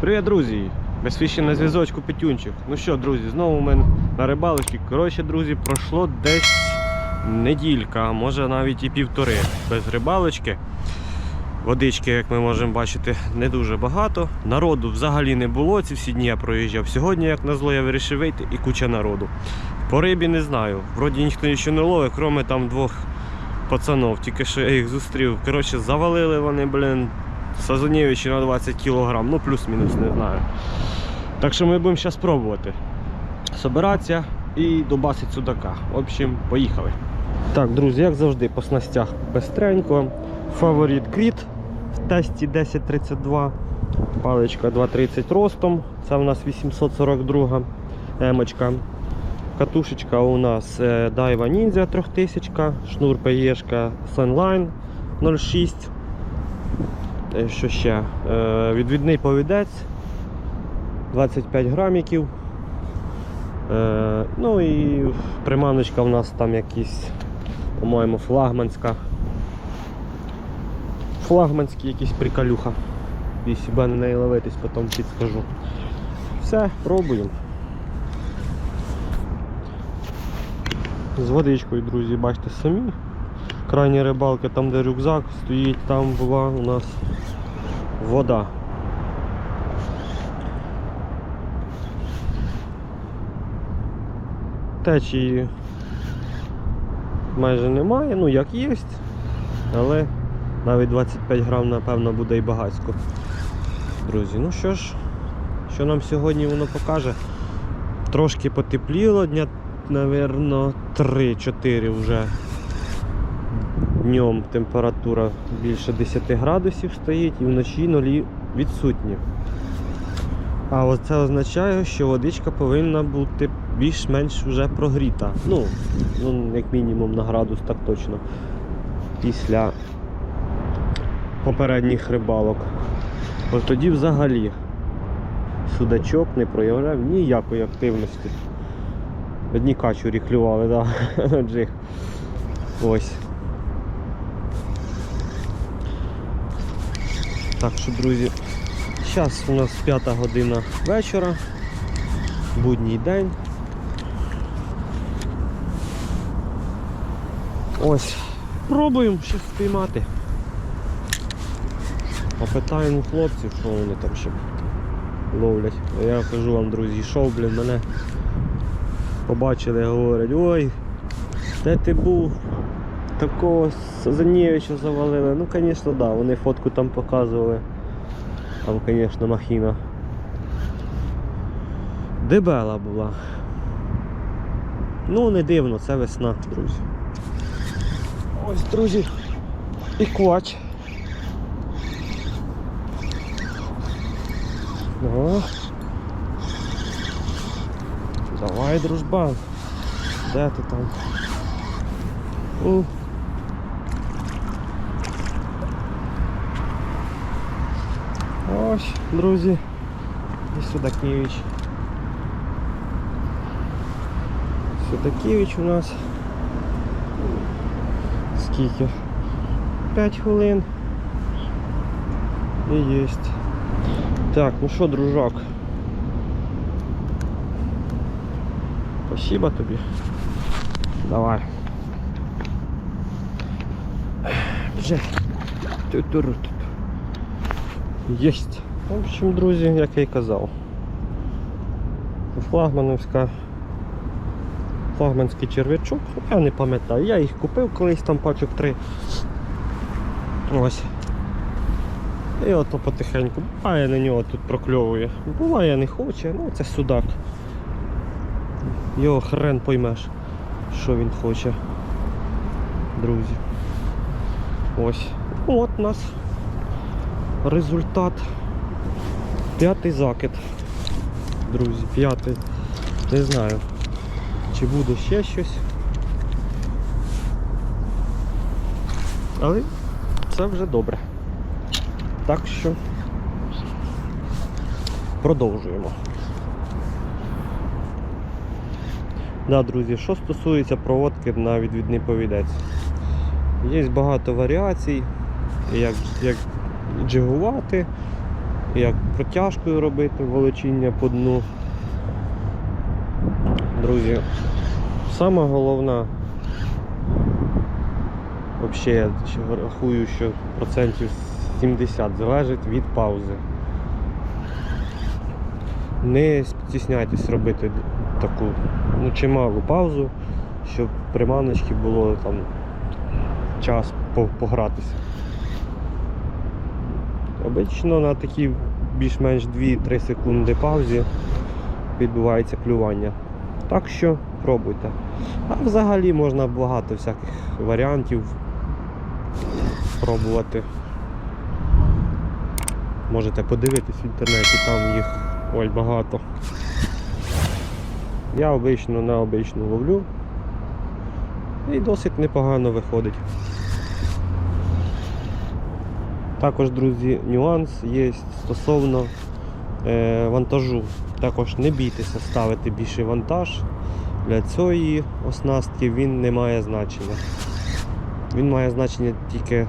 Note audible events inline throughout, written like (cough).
Привіт, друзі! Безфіші на зв'язочку Петюнчик. Ну що, друзі, знову ми на рибалочці. Коротше, друзі, пройшло десь неділька, може навіть і півтори без рибалочки. Водички, як ми можемо бачити, не дуже багато. Народу взагалі не було. Ці всі дні я проїжджав. Сьогодні, як назло, я вирішив вийти і куча народу. По рибі не знаю. Вроді ніхто нічого не ловить, крім там двох пацанов. Тільки що я їх зустрів. Коротше, завалили вони, блін, Сазунєвичі на 20 кг, ну плюс-мінус, не знаю. Так що ми будемо зараз пробувати собиратися і добасити судака. В общем, поїхали. Так, друзі, як завжди, по снастях бестренько. Фаворит кріт в тесті 1032, паличка 230 ростом, це у нас 842 емочка. Катушечка у нас е, Daiwa Ninja 3000, шнур PE Sunline 06. Е, Що ще? Е, Відвідний повідець 25 граміків. Е, Ну і приманочка в нас там якісь, по-моєму, флагманська. Флагманський якийсь приколюха. Якщо на неї ловитись, потім підскажу. Все, пробуємо. З водичкою, друзі, бачите самі. Крайні рибалки, там де рюкзак стоїть, там була у нас вода. Течії майже немає, ну як є, але навіть 25 грам, напевно, буде і багатсько. Друзі, ну що ж, що нам сьогодні воно покаже? Трошки потепліло, дня, напевно, 3-4 вже днем температура більше 10 градусів стоїть і вночі нулі відсутні. А це означає, що водичка повинна бути більш-менш вже прогріта. Ну, ну, як мінімум на градус, так точно. Після попередніх рибалок. От тоді взагалі судачок не проявляв ніякої активності. Одні качурі клювали, да, (laughs) джиг. Ось. Так що, друзі, зараз у нас п'ята година вечора, будній день. Ось, пробуємо щось спіймати. Попитаємо хлопців, що вони там ще ловлять. Я кажу вам, друзі, йшов, блін, мене побачили, говорять, ой, де ти був? Такого Сазанєвича завалили. Ну, звісно, да, вони фотку там показували. Там, звісно, махіна. Дебела була. Ну, не дивно, це весна, друзі. Ось, друзі, і квач. О. Давай, дружбан. Де ти там? У. Ось, друзі. І Судакевич. Судакевич у нас. Скільки? 5 хвилин. І єсть. Так, ну що, дружок? Спасибо тобі. Давай. Вже. Єсть. В общем, друзі, як я й казав. Флагмановська. Флагманський черв'ячок, я не пам'ятаю, я їх купив колись там пачок три. Ось. І ото потихеньку. Буває на нього тут прокльовує. Буває не хоче, ну це судак. Його хрен поймеш, що він хоче. Друзі. Ось. От нас результат. П'ятий закид. Друзі, п'ятий. Не знаю, чи буде ще щось. Але це вже добре. Так що продовжуємо. Да, друзі, що стосується проводки на відвідний повідець. Є багато варіацій. як, як джигувати, як протяжкою робити волочіння по дну. Друзі, сама головна, взагалі я рахую, що процентів 70 залежить від паузи. Не стісняйтесь робити таку ну, чималу паузу, щоб приманочки було там час погратися. Обично на такій більш-менш 2-3 секунди паузі відбувається клювання. Так що пробуйте. А взагалі можна багато всяких варіантів пробувати. Можете подивитись в інтернеті, там їх ой багато. Я обично на обичну ловлю і досить непогано виходить. Також, друзі, нюанс є стосовно е, вантажу. Також не бійтеся ставити більший вантаж. Для цієї оснастки він не має значення. Він має значення тільки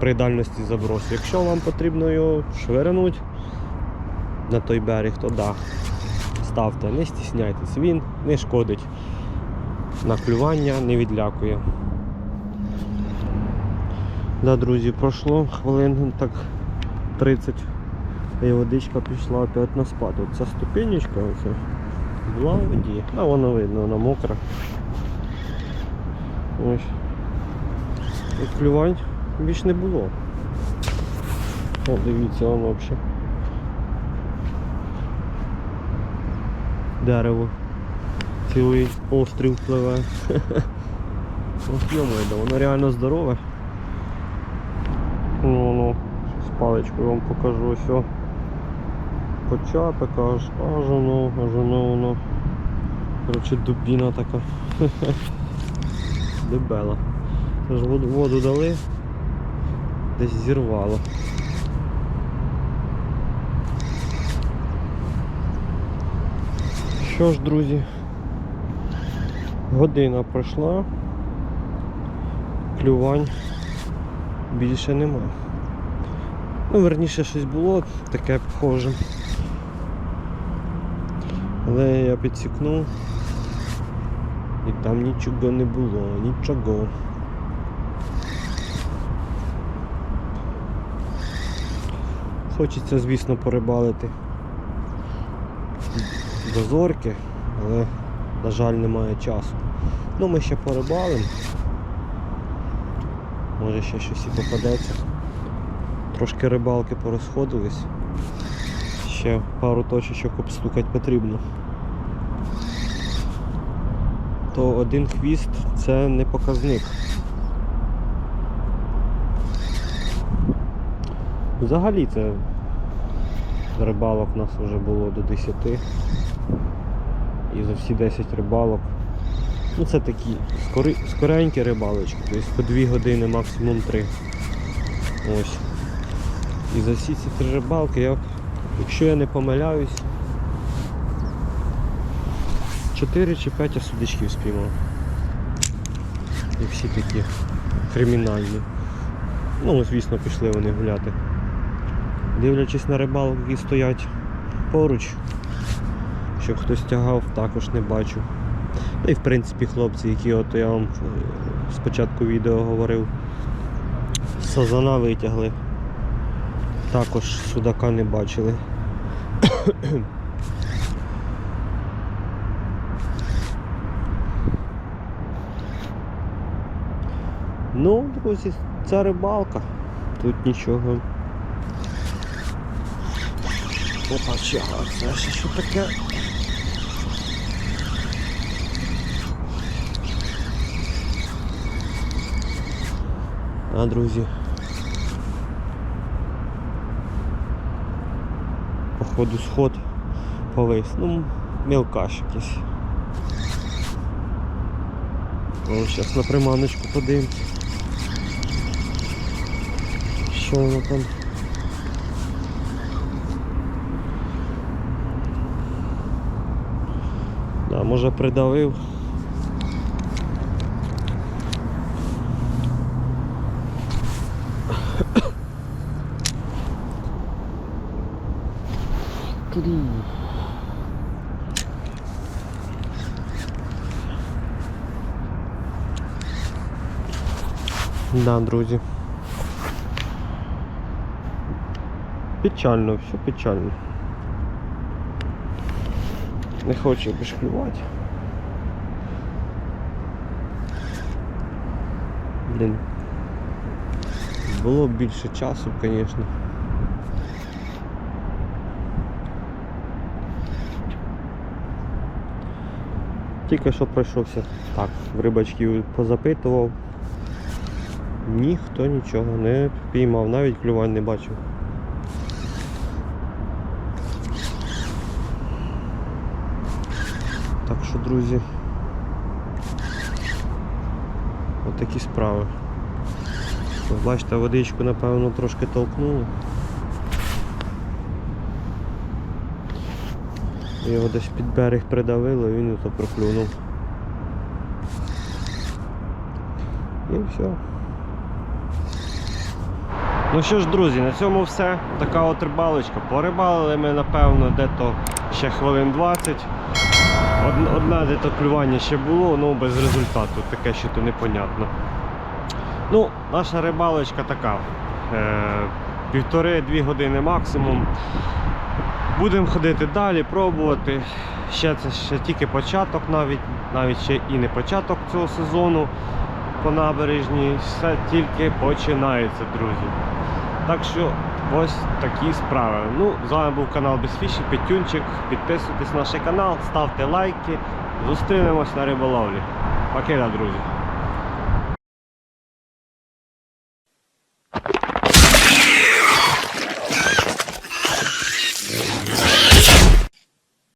при дальності забросу. Якщо вам потрібно його швирнути на той берег, то да, ставте, не стісняйтесь, він не шкодить. На клювання не відлякує. Да, друзі, пройшло хвилин так 30 і водичка пішла опять на спад. Оця ступенечка оця була в воді. А воно видно, вона мокра. Ось. І клювань більш не було. О, дивіться, воно взагалі. Дерево. Цілий острів пливе. (laughs) Да, воно реально здорове. Ну, ну, з паличкою вам покажу ось. Початок аж, аж воно, аж воно воно. Коротше, дубіна така. (laughs) Дебела. Тож воду дали, десь зірвало. Що ж, друзі, година пройшла, клювань більше нема. Ну, верніше щось було таке похоже. Але я підсікнув і там нічого не було, нічого. Хочеться, звісно, порибалити до зорки, але, на жаль, немає часу. Ну, ми ще порибалимо. Може ще щось і попадеться. Трошки рибалки порозходились. Ще пару точечок обстукати потрібно. То один хвіст це не показник. Взагалі це рибалок у нас вже було до 10. І за всі 10 рибалок. Ну це такі скори, скоренькі рибалочки, тобто по 2 години, максимум 3. Ось. І за всі ці три рибалки, я, якщо я не помиляюсь, 4 чи 5 я судачків спіймав. І всі такі кримінальні. Ну, звісно, пішли вони гуляти. Дивлячись на рибалок, які стоять поруч, щоб хтось тягав, також не бачу. Ну і в принципі хлопці, які от я вам е, спочатку відео говорив, сазана витягли. Також судака не бачили. (coughs) Ну, друзі, це рибалка. Тут нічого. Опа, чага, це ще що таке? А, друзі. Походу сход повис. Ну, мелкаш якийсь. О, зараз на приманочку подивимось. Що воно там? Да, може придавив. Да, друзі. Печально, все печально. Не хочу більш. Блін. Було більше часу, звісно. Тільки що пройшовся так, рибачків позапитував. Ніхто нічого не піймав, навіть клювань не бачив. Так що, друзі, отакі справи. Бачите, водичку, напевно, трошки толкнуло. Його десь під берег придавило і він ото проклюнув. І все. Ну що ж, друзі, на цьому все. Така от рибалочка. Порибалили ми, напевно, де-то ще хвилин 20. Од- Одне де-то клювання ще було, ну без результату, таке що то непонятно. Ну, наша рибалочка така. Е, Півтори-дві години максимум. Будемо ходити далі, пробувати. Ще це ще тільки початок, навіть навіть ще і не початок цього сезону по набережній. Все тільки починається, друзі. Так що ось такі справи. Ну, з вами був канал Безфіші, Петюнчик. Підписуйтесь на наш канал, ставте лайки. Зустрінемось на риболовлі. Покида, друзі.